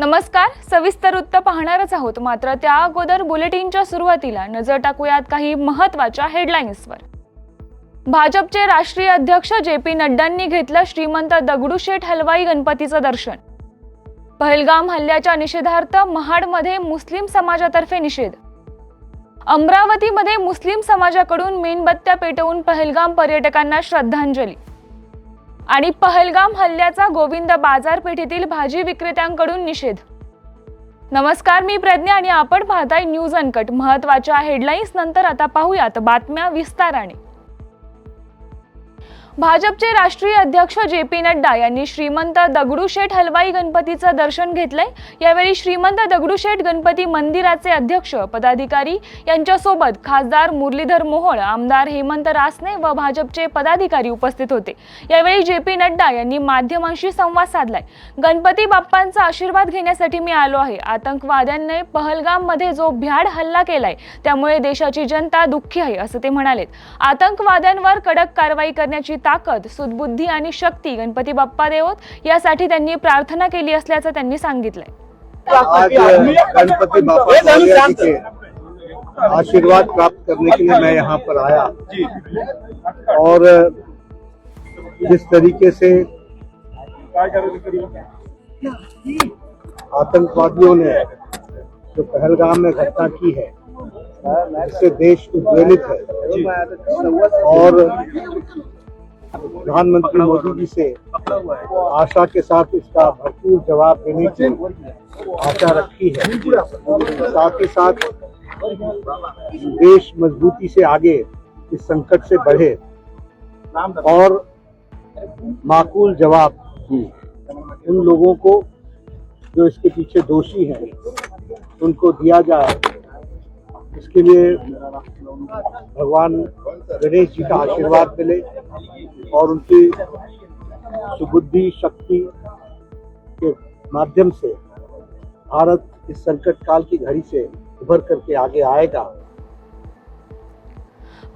नमस्कार सविस्तर वृत्त पाहणारच आहोत. मात्र त्या अगोदर बुलेटिनच्या सुरुवातीला नजर टाकूयात काही महत्त्वाच्या हेडलाईन्सवर भाजपचे राष्ट्रीय अध्यक्ष जे पी नड्डांनी घेतलं श्रीमंत दगडूशेठ हलवाई गणपतीचं दर्शन. पहलगाम हल्ल्याच्या निषेधार्थ महाडमध्ये मुस्लिम समाजातर्फे निषेध. अमरावतीमध्ये मुस्लिम समाजाकडून मेणबत्त्या पेटवून पहलगाम पर्यटकांना श्रद्धांजली. आणि पहलगाम हल्ल्याचा गोविंद बाजारपेठेतील भाजी विक्रेत्यांकडून निषेध. नमस्कार मी प्रज्ञा आणि आपण पाहताय न्यूज अनकट. महत्त्वाच्या हेडलाईन्स नंतर आता पाहूयात. बातम्या विस्ताराने. भाजपचे राष्ट्रीय अध्यक्ष जे पी नड्डा यांनी श्रीमंत दगडूशेठ हलवाई गणपतीचं दर्शन घेतलंय. यावेळी श्रीमंत दगडूशेठ गणपती मंदिराचे अध्यक्ष पदाधिकारी यांच्यासोबत खासदार मुरलीधर मोहोळ आमदार हेमंत रासने व भाजपचे पदाधिकारी उपस्थित होते. यावेळी जे पी नड्डा यांनी माध्यमांशी संवाद साधलाय. गणपती बाप्पांचा आशीर्वाद घेण्यासाठी मी आलो आहे. आतंकवाद्यांनी पहलगाममध्ये जो भ्याड हल्ला केलाय त्यामुळे देशाची जनता दुःखी आहे असं ते म्हणाले आतंकवाद्यांवर कडक कारवाई करण्याची ताकद सुदबुद्धी आणि शक्ती गणपती बाप्पा देवोत यासाठी त्यांनी प्रार्थना केली असल्याचं त्यांनी सांगितलंय. गणपति आशीर्वाद प्राप्त करने के लिए मैं यहाँ पर आया। और जिस तरीके से आतंकवादियों ने जो पहलगाम में घटना की है इससे देश उद्वेलित है। और प्रधानमंत्री मोदी जी से आशा के साथ इसका भरपूर जवाब देने की आशा रखी है। साथ ही साथ देश मजबूती से आगे इस संकट से बढ़े और माकूल जवाब उन लोगों को जो इसके पीछे दोषी हैं, उनको दिया जाए। इसके लिए भगवान गणेश जी का आशीर्वाद मिले। और उनकी सुबुद्धि शक्ति के माध्यम से भारत इस संकट काल की घड़ी से उभर करके आगे आएगा।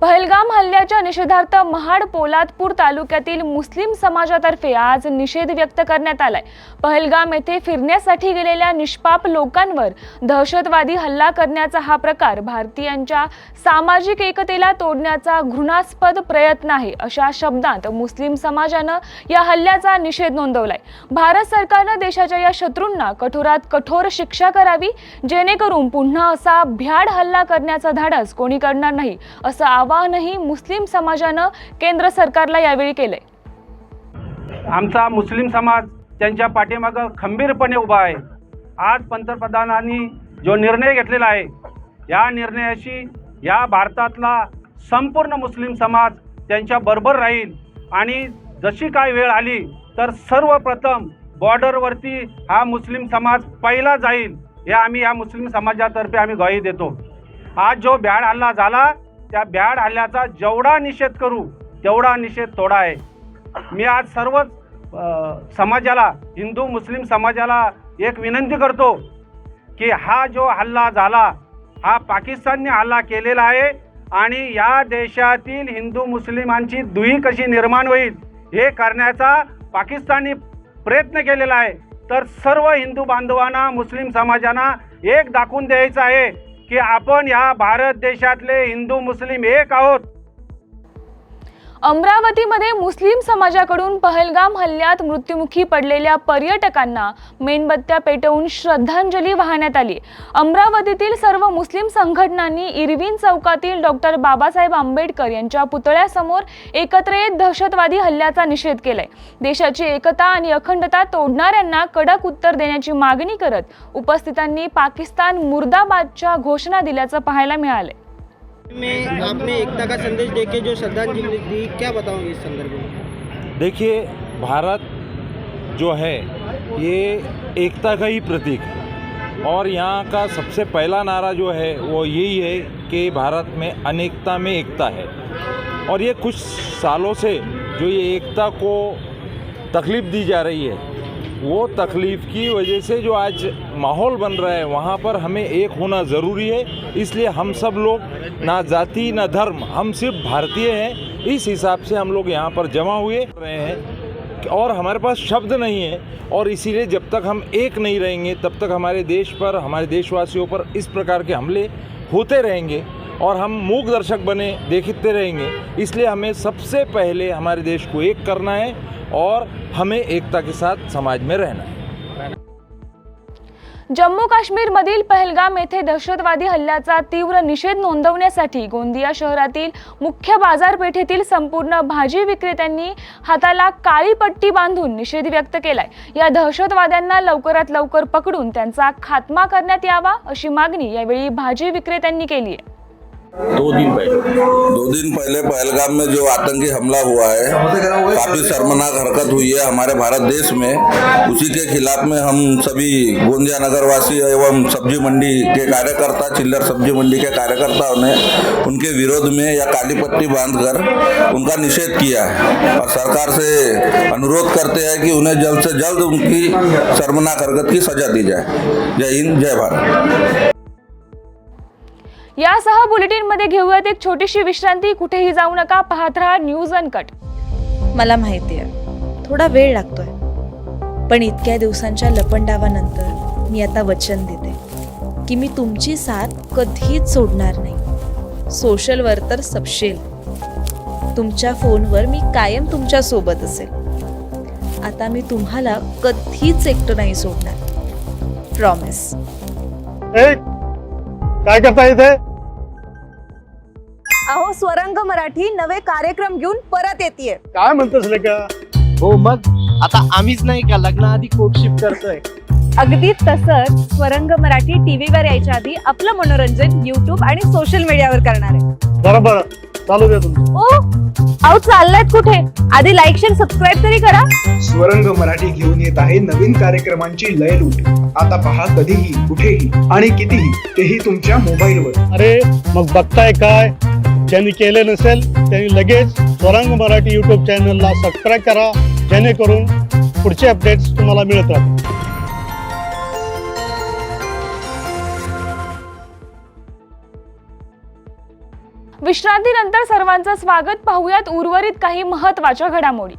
पहलगाम हल्ल्याच्या निषेधार्थ महाड पोलादपूर तालुक्यातील मुस्लिम समाजातर्फे आज निषेध व्यक्त करण्यात आलाय. पहलगाम येथे फिरण्यासाठी गेलेल्या निष्पाप लोकांवर दहशतवादी हल्ला करण्याचा हा प्रकार भारतीयांच्या सामाजिक एकतेला तोडण्याचा घृणास्पद प्रयत्न आहे अशा शब्दांत मुस्लिम समाजानं या हल्ल्याचा निषेध नोंदवलाय. भारत सरकारनं देशाच्या या शत्रूंना कठोरात कठोर शिक्षा करावी जेणेकरून पुन्हा असा भ्याड हल्ला करण्याचा धाडस कोणी करणार नाही असं आवाहनही मुस्लिम समाजानं केंद्र सरकारला यावेळी केलंय. आमचा मुस्लिम समाज त्यांच्या पाठीमागं खंबीरपणे उभा आहे. आज पंतप्रधानांनी जो निर्णय घेतलेला आहे या निर्णयाशी या भारतातला संपूर्ण मुस्लिम समाज त्यांच्या बरोबर राहील. आणि जशी काय वेळ आली तर सर्वप्रथम बॉर्डरवरती हा मुस्लिम समाज पहिला जाईल हे आम्ही या मुस्लिम समाजातर्फे आम्ही ग्वाही देतो. आज जो भ्याड हल्ला झाला त्या भ्याड हल्ल्याचा जेवढा निषेध करू तेवढा निषेध थोडा आहे. मी आज सर्वच समाजाला हिंदू मुस्लिम समाजाला एक विनंती करतो की हा जो हल्ला झाला हा पाकिस्तानने हल्ला केलेला आहे आणि या देशातील हिंदू मुस्लिमांची दुही कशी निर्माण होईल हे करण्याचा पाकिस्तानी प्रयत्न केलेला आहे. तर सर्व हिंदू बांधवांना मुस्लिम समाजांना एक दाखवून द्यायचं आहे की आपण ह्या भारत देशातले हिंदू मुस्लिम एक आहोत. अमरावतीमध्ये मुस्लिम समाजाकडून पहलगाम हल्ल्यात मृत्युमुखी पडलेल्या पर्यटकांना मेणबत्त्या पेटवून श्रद्धांजली वाहण्यात आली. अमरावतीतील सर्व मुस्लिम संघटनांनी इरविन चौकातील डॉक्टर बाबासाहेब आंबेडकर यांच्या पुतळ्यासमोर एकत्र येत दहशतवादी हल्ल्याचा निषेध केलाय. देशाची एकता आणि अखंडता तोडणाऱ्यांना कडक उत्तर देण्याची मागणी करत उपस्थितांनी पाकिस्तान मुर्दाबादच्या घोषणा दिल्याचं पाहायला मिळालंय. में आपने एकता का संदेश देके जो श्रद्धांजलि दी, क्या बताओगे इस संदर्भ में? देखिए, भारत जो है, ये एकता का ही प्रतीक है। और यहाँ का सबसे पहला नारा जो है, वो यही है कि भारत में अनेकता में एकता है। और ये कुछ सालों से जो ये एकता को तकलीफ़ दी जा रही है वो तकलीफ़ की वजह से जो आज माहौल बन रहा है, वहाँ पर हमें एक होना ज़रूरी है। इसलिए हम सब लोग, ना जाति, ना धर्म, हम सिर्फ़ भारतीय हैं। इस हिसाब से हम लोग यहाँ पर जमा हुए रहे हैं। और हमारे पास शब्द नहीं है। और इसीलिए जब तक हम एक नहीं रहेंगे, तब तक हमारे देश पर, हमारे देशवासियों पर इस प्रकार के हमले होते रहेंगे। और हम मूक दर्शक बने देखते रहेंगे। इसलिए हमें सबसे पहले हमारे देश को एक करना है और हमें एकता के साथ समाज में रहना है। जम्मू काश्मीरमधील पहलगाम येथे दहशतवादी हल्ल्याचा तीव्र निषेध नोंदवण्यासाठी गोंदिया शहरातील मुख्य बाजारपेठेतील संपूर्ण भाजी विक्रेत्यांनी हाताला काळी पट्टी बांधून निषेध व्यक्त केलाय. या दहशतवाद्यांना लवकरात लवकर पकडून त्यांचा खात्मा करण्यात यावा अशी मागणी यावेळी भाजी विक्रेत्यांनी केली आहे. दो दिन पहले। दो दिन पहले पहलगाम में जो आतंकी हमला हुआ है, काफ़ी शर्मनाक हरकत हुई है हमारे भारत देश में। उसी के खिलाफ में हम सभी गोंदिया नगरवासी एवं सब्ज़ी मंडी के कार्यकर्ता, चिल्लर सब्ज़ी मंडी के कार्यकर्ताओं ने उनके विरोध में या काली पट्टी बाँध कर उनका निषेध किया है। और सरकार से अनुरोध करते हैं कि उन्हें जल्द से जल्द उनकी शर्मनाक हरकत की सजा दी जाए। जय हिंद, जय भारत। यासह बुलेटिनमध्ये घेऊयात एक छोटीशी विश्रांती. कुठेही जाऊ नका. पाहत राहा न्यूज अनकट. मला माहिती आहे. थोडा वेळ लागतोय. पण इतक्या दिवसांच्या लपंडावानंतर मी आता वचन देते की मी तुमची साथ कधीच सोडणार नाही. सोशलवर तर सपशेल. तुमच्या फोनवर मी कायम तुमच्यासोबत असेल. आता मी तुम्हाला कधीच एकटं नाही सोडणार. प्रॉमिस काय करता इथे? अहो स्वरंग मराठी नवे कार्यक्रम घेऊन परत येते काय म्हणतोस रे का हो मग आता आम्हीच नाही का लग्नाआधी कोर्टशिप करतोय? अगदी तसंच स्वरंग मराठी टीव्हीवर यायच्या आधी आपलं मनोरंजन युट्यूब आणि सोशल मीडियावर करणार आहे. बरोबर. चालू दे तुम्ही ओ अहो कुठे? आधी लाईक शेअर सबस्क्राईब तरी करा. स्वरंग मराठी घेऊन येत आहे नवीन कार्यक्रमांची लयलूट आता पहा कधीही कुठेही आणि कितीही तेही तुमच्या मोबाईलवर. अरे मग बघताय काय? ज्यांनी केले नसेल त्यांनी लगेच स्वरंग मराठी युट्यूब चॅनलला सबस्क्राईब करा. जेणेकरून पुढचे अपडेट्स तुम्हाला मिळत विश्रांतीनंतर सर्वांचं स्वागत. पाहूयात उर्वरित काही महत्त्वाच्या घडामोडी.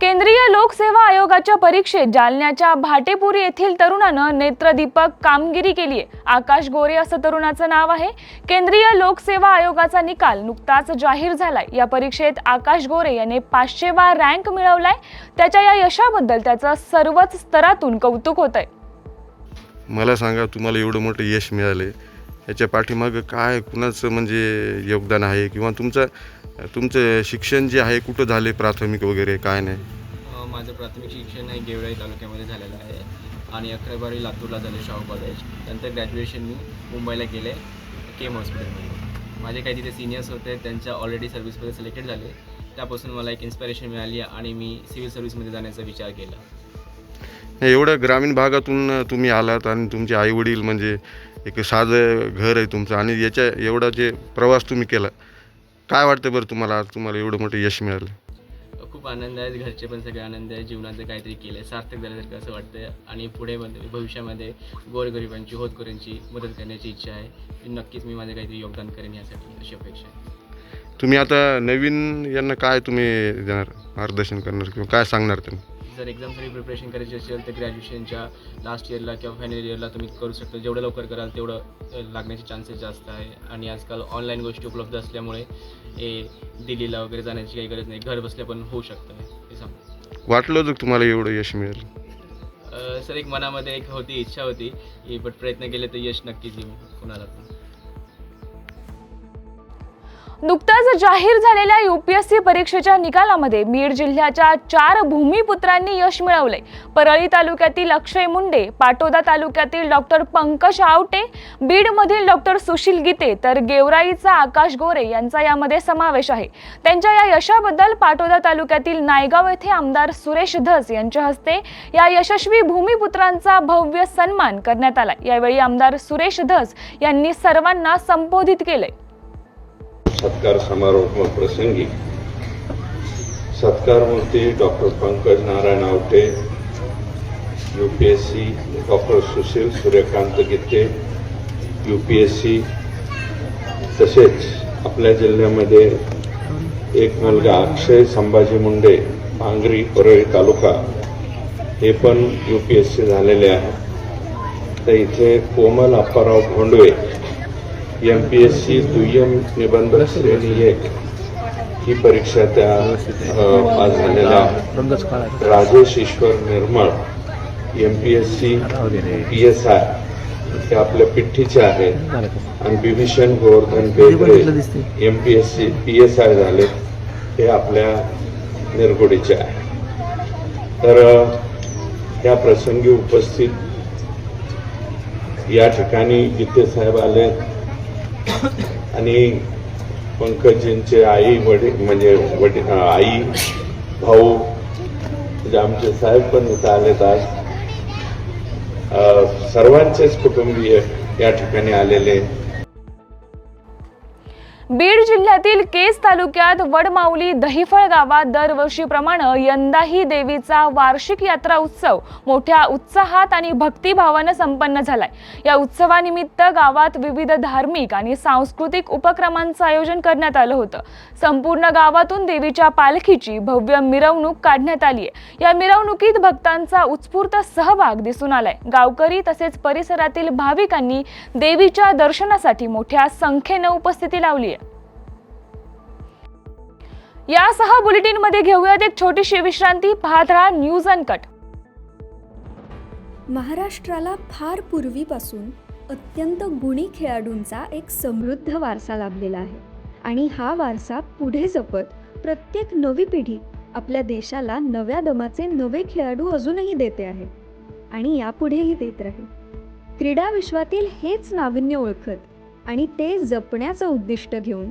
केंद्रीय लोकसेवा आयोगाच्या परीक्षेत जालन्याच्या भाटेपुरी येथील तरुणानं नेत्रदीपक कामगिरी केली आहे. आकाश गोरे असं तरुणाचं नाव आहे. केंद्रीय लोकसेवा आयोगाचा निकाल नुकताच जाहीर झालाय. या परीक्षेत आकाश गोरे याने पाचशेवा रँक मिळवलाय. त्याच्या या यशाबद्दल त्याचं सर्वच स्तरातून कौतुक होत आहे मला सांगा तुम्हाला एवढं मोठं यश मिळाले याच्या पाठीमागं काय कुणाचं म्हणजे योगदान आहे? किंवा तुमचं तुमचं शिक्षण जे आहे कुठं झाले प्राथमिक वगैरे काय नाही? माझं प्राथमिक शिक्षण हे गेवराई तालुक्यामध्ये झालेलं आहे. आणि अकराबारी बारावी लातूरला झाले शाहू कॉलेज नंतर ग्रॅज्युएशन मी मुंबईला गेले केम हॉस्पिटलमध्ये माझे काही तिथे सिनियर्स होते त्यांच्या ऑलरेडी सर्व्हिसमध्ये सिलेक्टेड झाले. त्यापासून मला एक इन्स्पिरेशन मिळाली आणि मी सिव्हिल सर्व्हिसमध्ये जाण्याचा विचार केला. नाही, एवढं ग्रामीण भागातून तुम्ही आलात आणि तुमचे आईवडील म्हणजे एक साधं घर आहे तुमचं आणि याच्या एवढा जे प्रवास तुम्ही केला काय वाटतं बरं तुम्हाला? आज तुम्हाला एवढं मोठं यश मिळालं. खूप आनंद आहे घरचे पण सगळे आनंद आहे जीवनाचं काहीतरी केलं आहे सार्थक झाल्यासारखं असं वाटतं आणि पुढे मध्ये भविष्यामध्ये गोरगरिबांची होतकऱ्यांची मदत करण्याची इच्छा आहे. नक्कीच मी माझं काहीतरी योगदान करेन यासाठी अशी अपेक्षा आहे. तुम्ही आता नवीन यांना काय तुम्ही देणार? मार्गदर्शन करणार किंवा काय सांगणार तुम्ही जर एक्झामसाठी प्रिपरेशन करायची असेल तर ग्रॅज्युएशनच्या लास्ट इयरला किंवा फायनल इयरला तुम्ही करू शकता. जेवढं लवकर कराल तेवढं लागण्याचे चान्सेस जास्त आहे. आणि आजकाल ऑनलाईन गोष्टी उपलब्ध असल्यामुळे हे दिल्लीला वगैरे जाण्याची काही गरज नाही. घर बसल्या पण होऊ शकतं हे सांग वाटलं होतं तुम्हाला एवढं यश मिळेल? सर एक मनामध्ये एक होती इच्छा होती. बट प्रयत्न केले तर यश नक्कीच येईल कुणाला पण. नुकताच जाहीर झालेल्या युपीएससी परीक्षेच्या निकालामध्ये बीड जिल्ह्याच्या चार भूमिपुत्रांनी यश मिळवले परळी तालुक्यातील अक्षय मुंडे पाटोदा तालुक्यातील डॉक्टर पंकज आवटे बीडमधील डॉक्टर सुशील गीते तर गेवराईचा आकाश गोरे यांचा यामध्ये समावेश आहे. त्यांच्या या यशाबद्दल पाटोदा तालुक्यातील नायगाव येथे आमदार सुरेश धस यांच्या हस्ते या यशस्वी भूमिपुत्रांचा भव्य सन्मान करण्यात आला यावेळी आमदार सुरेश धस यांनी सर्वांना संबोधित केले सत्कार समारोह प्रसंगी सत्कार मूर्ती doctor Pankaj Narayan Awate U P S C doctor Sushil Suryakant Gite U P S C तसेच आपल्या जिल्ह्यामध्ये एक मुलगा अक्षय संभाजी मुंडे पांगरी परळी तालुका हे पण यू पी एस सी झालेले आहे. तर इथे Komal Apparao Bhondwe M P S C दुय्यम निबंध श्रेणी एक ही परीक्षा त्या अ, पास झालेल्या Rajesh Ishwar Nirmal M P S C P S I हे आपल्या पिठ्ठीचे आहेत आणि Bibhishan Govardhan Begare M P S C P S I झाले हे आपल्या निरगुडीचे आहे. तर त्या या प्रसंगी उपस्थित या ठिकाणी गीते साहेब आले आणि पंकजींचे आई वडील म्हणजे वडील आई भाऊ म्हणजे आमचे साहेब पण इथं आलेत आज. सर्वांचेच कुटुंबीय या ठिकाणी आलेले. बीड जिल्ह्यातील केस तालुक्यात वडमाऊली दहिफळ गावात दरवर्षीप्रमाणे यंदाही देवीचा वार्षिक यात्रा उत्सव मोठ्या उत्साहात आणि भक्तिभावानं संपन्न झालाय. या उत्सवानिमित्त गावात विविध धार्मिक आणि सांस्कृतिक उपक्रमांचं आयोजन करण्यात आलं होतं. संपूर्ण गावातून देवीच्या पालखीची भव्य मिरवणूक काढण्यात आली आहे या मिरवणुकीत भक्तांचा उत्स्फूर्त सहभाग दिसून आलाय. गावकरी तसेच परिसरातील भाविकांनी देवीच्या दर्शनासाठी मोठ्या संख्येनं उपस्थिती लावली आहे यासह बुलेटिनमध्ये घेऊयात एक छोटीशी विश्रांती. पाहत राहा न्यूज अनकट महाराष्ट्राला फार पूर्वीपासून अत्यंत गुणी खेळाडूंचा एक समृद्ध वारसा लाभलेला आहे. आणि हा वारसा पुढे जपत प्रत्येक नवी पिढी आपल्या देशाला नव्या दमाचे नवे खेळाडू अजूनही देते आहे. आणि यापुढेही देत राहील. क्रीडा विश्वातील हेच नाविन्य ओळखत आणि ते जपण्याचं उद्दिष्ट घेऊन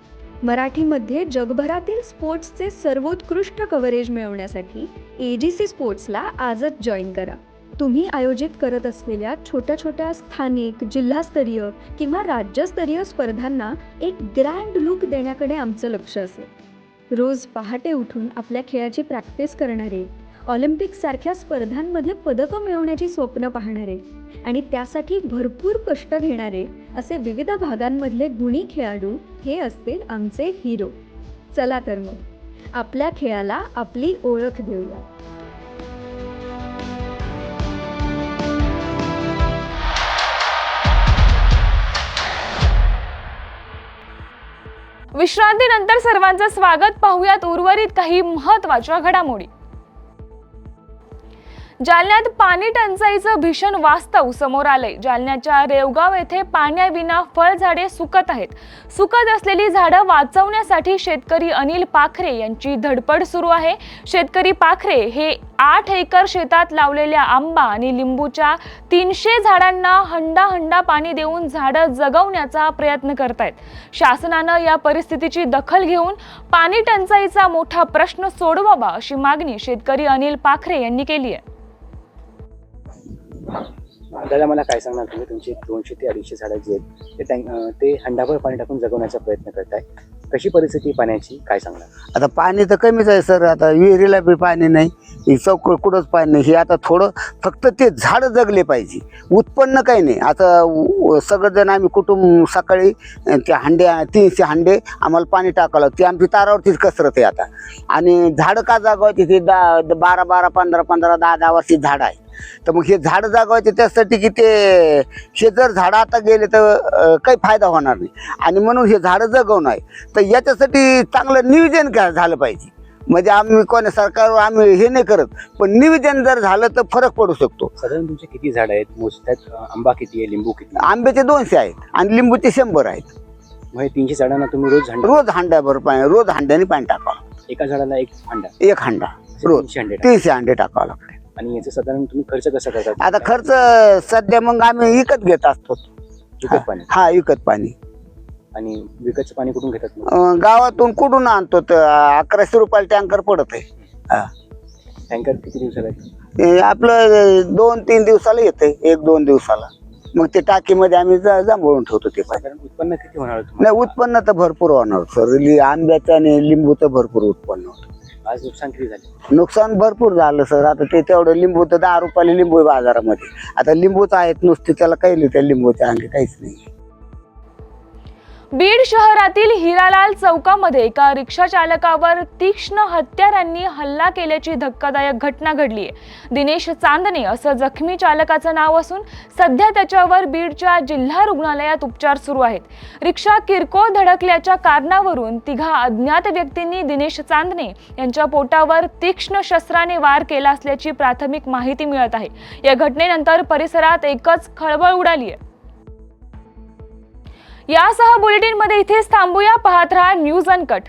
मराठीमध्ये जगभरातील स्पोर्ट्सचे सर्वोत्कृष्ट कव्हरेज मिळवण्यासाठी ए जी सी स्पोर्ट्सला आजच जॉईन करा. तुम्ही आयोजित करत असलेल्या छोट्या छोट्या स्थानिक जिल्हास्तरीय किंवा राज्यस्तरीय स्पर्धांना एक ग्रँड लुक देण्याकडे आमचं लक्ष असेल. रोज पहाटे उठून आपल्या खेळाची प्रॅक्टिस करणारे ऑलिम्पिकसारख्या स्पर्धांमध्ये पदकं मिळवण्याची स्वप्न पाहणारे आणि त्यासाठी भरपूर कष्ट घेणारे असे विविध भागांमधले गुणी खेळाडू हे असतील आमचे हिरो चला तर मग आपल्या खेळाला आपली ओळख देऊया. विश्रांतीनंतर सर्वांचं स्वागत. पाहूयात उर्वरित काही महत्त्वाच्या घडामोडी. जालन्यात पाणी टंचाईचं भीषण वास्तव समोर आलंय. जालन्याच्या रेवगाव येथे पाण्याविना फळझाडे सुकत आहेत. सुकत असलेली झाडं वाचवण्यासाठी शेतकरी अनिल पाखरे यांची धडपड सुरू आहे. शेतकरी पाखरे हे आठ एकर शेतात लावलेल्या आंबा आणि लिंबूच्या तीनशे झाडांना हंडा हंडा पाणी देऊन झाडं जगवण्याचा प्रयत्न करतायत. शासनानं या परिस्थितीची दखल घेऊन पाणी टंचाईचा मोठा प्रश्न सोडवावा अशी मागणी शेतकरी अनिल पाखरे यांनी केली आहे. दादा मला काय सांगणार? तुम्ही तुमची दोनशे ते अडीचशे झाडं जी आहेत ते टँक ते हंडाभर पाणी टाकून जगवण्याचा प्रयत्न करताय. कशी परिस्थिती पाण्याची? काय सांगणार? आता पाणी तर कमीच आहे सर. आता विहिरीला बी पाणी नाही ही कुठंच पाणी नाही. हे आता थोडं फक्त ते झाडं जगले पाहिजे. उत्पन्न काही नाही. आता उ- सगळेजण आम्ही कुटुंब सकाळी अं, ते हांडे तीनशे हांडे आम्हाला पाणी टाकावं लागतं. ती आमची तारावरतीच कसरत आहे आता. आणि झाडं का जागवायची? ते दहा बारा बारा पंधरा पंधरा दहा दहा वर्षी झाडं आहे. तर मग हे झाडं जागवायचे त्यासाठी की ते हे जर झाडं आता गेले तर काही फायदा होणार नाही. आणि म्हणून हे झाडं जगवणं आहे. तर याच्यासाठी चांगलं नियोजन का झालं पाहिजे? म्हणजे आम्ही कोणी सरकारवर आम्ही हे नाही करत पण नियोजन जर झालं तर फरक पडू शकतो. साधारण तुमचे किती झाडं आहेत? मोजतात आंबा किती आहे? लिंबू किती? आंब्याचे दोनशे आहेत आणि लिंबूचे शंभर आहेत. हे तीनशे झाडांना तुम्ही रोज हंडा? रोज हांड्याभर पाणी रोज हांड्याने पाणी टाकावं. एका झाडाला एक हंडा? एक हांडा रोज. तीनशे हांडे टाकावं लागते. आणि याचं साधारण तुम्ही खर्च कसा करता? आता खर्च सध्या मग आम्ही विकत घेत असतो. विकत पाणी? हा विकत पाणी. आणि विकतचं पाणी कुठून घेतात मग? अं, गावातून कुठून आणतो तर अकराशे रुपयाला टँकर पडत आहे हा. टँकर किती दिवसाला येतं? आपलं दोन तीन दिवसाला येते एक दोन दिवसाला. मग ते टाकीमध्ये आम्ही ज- जांभळून ठेवतो ते पाणी. साधारण उत्पन्न किती होणार तुम्हाला? नाही उत्पन्न तर भरपूर होणार सर. लि- आंब्याचं आणि लिंबूचं भरपूर उत्पन्न होतं. आज नुकसान किती झाले? नुकसान भरपूर झालं सर. आता ते तेवढं लिंबू तर दहा रुपयाला लिंबू आहे बाजारामध्ये. आता लिंबूच आहेत नुसते त्याला काही नाही त्या लिंबूच्या अंगी काहीच नाही. बीड शहरातील हिरालाल चौकामध्ये एका रिक्षा चालकावर तीक्ष्ण हत्यारांनी हल्ला केल्याची धक्कादायक घटना घडली आहे. दिनेश चांदणे असं जखमी चालकाचं नाव असून सध्या त्याच्यावर बीडच्या जिल्हा रुग्णालयात उपचार सुरू आहेत. रिक्षा किरकोळ धडकल्याच्या कारणावरून तिघा अज्ञात व्यक्तींनी दिनेश चांदणे यांच्या पोटावर तीक्ष्ण शस्त्राने वार केला असल्याची प्राथमिक माहिती मिळत आहे. या घटनेनंतर परिसरात एकच खळबळ उडाली आहे. यासह बुलेटिनमध्ये इथेच थांबूया. पाहत राहा न्यूज अनकट.